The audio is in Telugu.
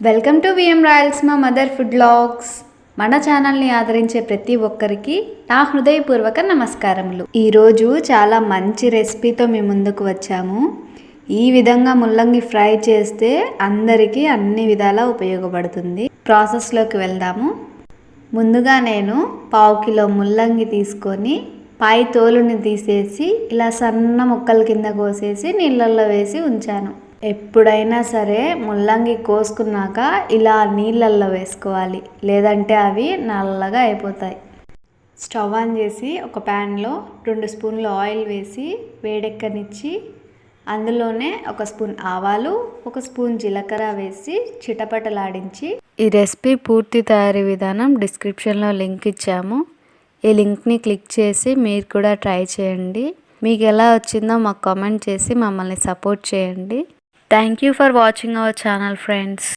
వెల్కమ్ టు విఎం రాయల్స్ మా మదర్ ఫుడ్ బ్లాగ్స్ మన ఛానల్ని ఆదరించే ప్రతి ఒక్కరికి నా హృదయపూర్వక నమస్కారములు. ఈరోజు చాలా మంచి రెసిపీతో మీ ముందుకు వచ్చాము. ఈ విధంగా ముల్లంగి ఫ్రై చేస్తే అందరికీ అన్ని విధాలా ఉపయోగపడుతుంది. ప్రాసెస్లోకి వెళ్దాము. ముందుగా నేను పావు కిలో ముల్లంగి తీసుకొని పై తోలుని తీసేసి ఇలా సన్న ముక్కల కింద కోసేసి నీళ్ళల్లో వేసి ఉంచాను. ఎప్పుడైనా సరే ముల్లంగి కోసుకున్నాక ఇలా నీళ్ళల్లో వేసుకోవాలి లేదంటే అవి నల్లగా అయిపోతాయి. స్టవ్ ఆన్ చేసి ఒక ప్యాన్లో రెండు స్పూన్లు ఆయిల్ వేసి వేడెక్కనిచ్చి అందులోనే ఒక స్పూన్ ఆవాలు ఒక స్పూన్ జీలకర్ర వేసి చిటపటలాడించి ఈ రెసిపీ పూర్తి తయారీ విధానం డిస్క్రిప్షన్లో లింక్ ఇచ్చాము. ఈ లింక్ని క్లిక్ చేసి మీరు కూడా ట్రై చేయండి. మీకు ఎలా వచ్చిందో మాకు కామెంట్ చేసి మమ్మల్ని సపోర్ట్ చేయండి. thank you for watching our channel friends